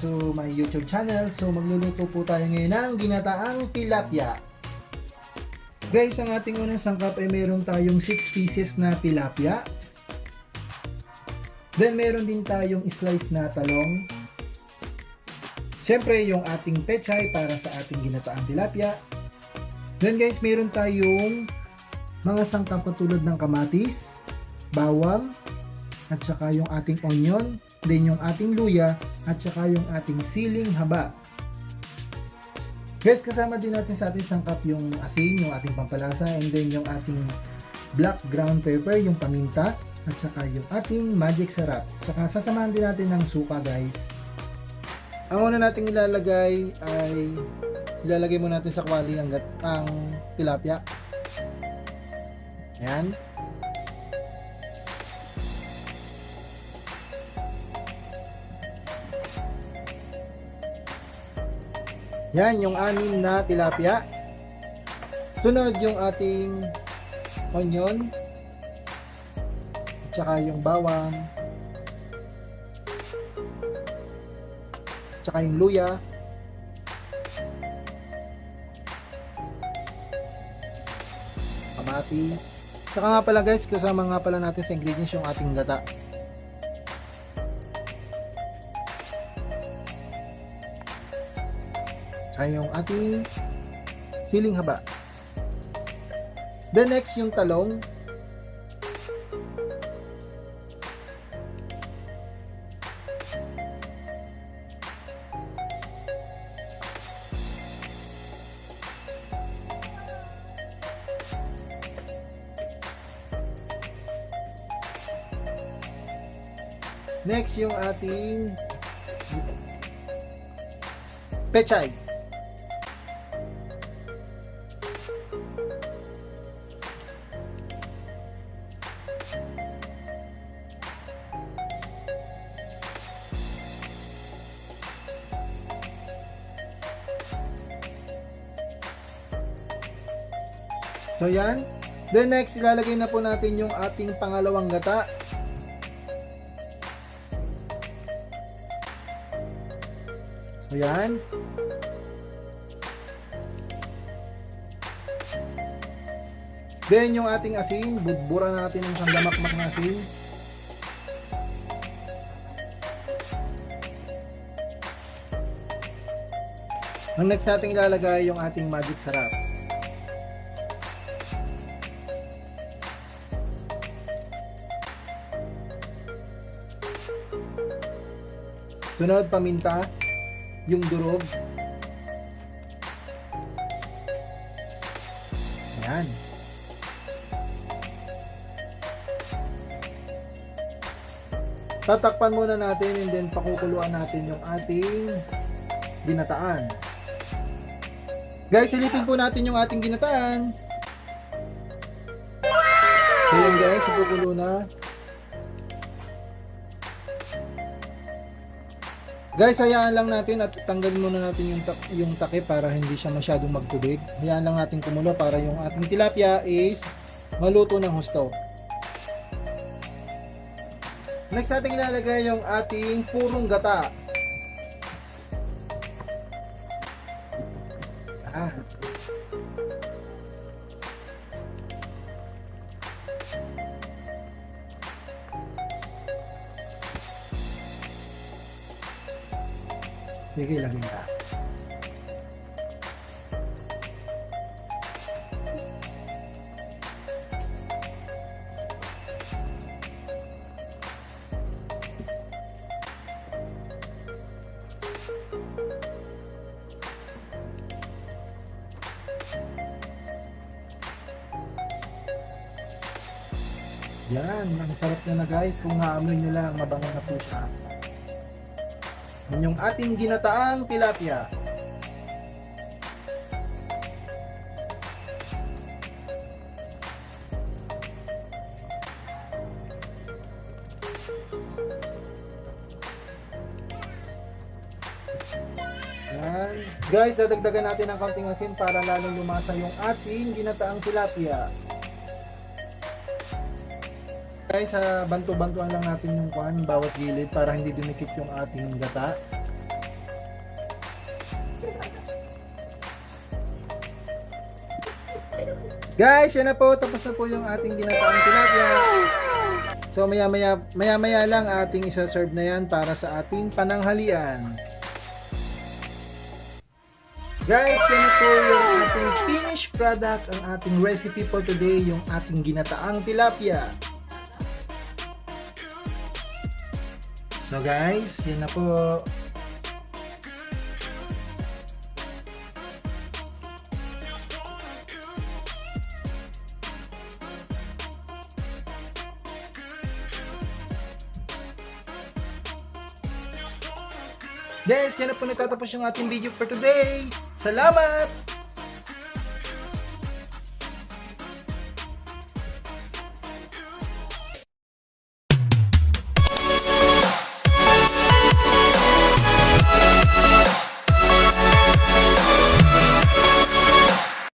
to my YouTube channel. So magluluto po tayo ngayon ng ginataang tilapia. Guys, ang ating unang sangkap ay meron tayong 6 pieces na tilapia. Then meron din tayong slice na talong. Siyempre, yung ating pechay para sa ating ginataang tilapia. Then guys, meron tayong mga sangkap katulad ng kamatis, bawang, at saka yung ating onion, then yung ating luya, at saka yung ating siling haba. Guys, kasama din natin sa ating sangkap yung asin, yung ating pampalasa, and then yung ating black ground pepper, yung paminta, at saka yung ating magic sarap. Saka sasamahan din natin ng suka guys. Ang una nating ilalagay ay ilalagay mo natin sa kwali ang, ang tilapia. Ayan. Yan, yung anim na tilapia. Sunod yung ating onion. At saka yung bawang. At saka yung luya. Kamatis. Saka nga pala guys, kasama nga pala natin sa ingredients yung ating gata. Tsaka yung ating siling haba. Then next yung talong. Next yung ating pechay. So yan. Then next, ilalagay na po natin yung ating pangalawang gata. So yan. Then yung ating asin, budbura natin ng isang damakmak na asin. Ang next natin ilalagay yung ating magic sarap. Sunod, paminta, yung durog. Ayan. Tatakpan muna natin and then pakukuluan natin yung ating ginataan. Guys, silipin po natin yung ating ginataan. So yun guys, ipukulo na. Guys, hayaan lang natin at tanggalin muna natin yung, tak- yung takip para hindi siya masyadong magtubig. Hayaan lang natin kumulo para yung ating tilapia is maluto ng husto. Next natin ilalagay yung ating purong gata. Sige, lagyan ka. Yan, ang sarap na na guys. Kung naamoy nyo lang, mabango na po siya. Yung ating ginataang tilapia. Yan. Guys, dadagdagan natin ng konting asin para lalong lumasa yung ating ginataang tilapia. Guys, sa banto-bantuan lang natin yung kuhan, bawat gilid para hindi dumikit yung ating gata. Guys, yan na po. Tapos na po yung ating ginataang tilapia. So maya maya maya lang ating isa-serve na yan para sa ating pananghalian. Guys, yan na po yung ating finished product, ang ating recipe for today, yung ating ginataang tilapia. So guys, yan na po. Guys, yan na po nagtatapos yung ating video for today. Salamat!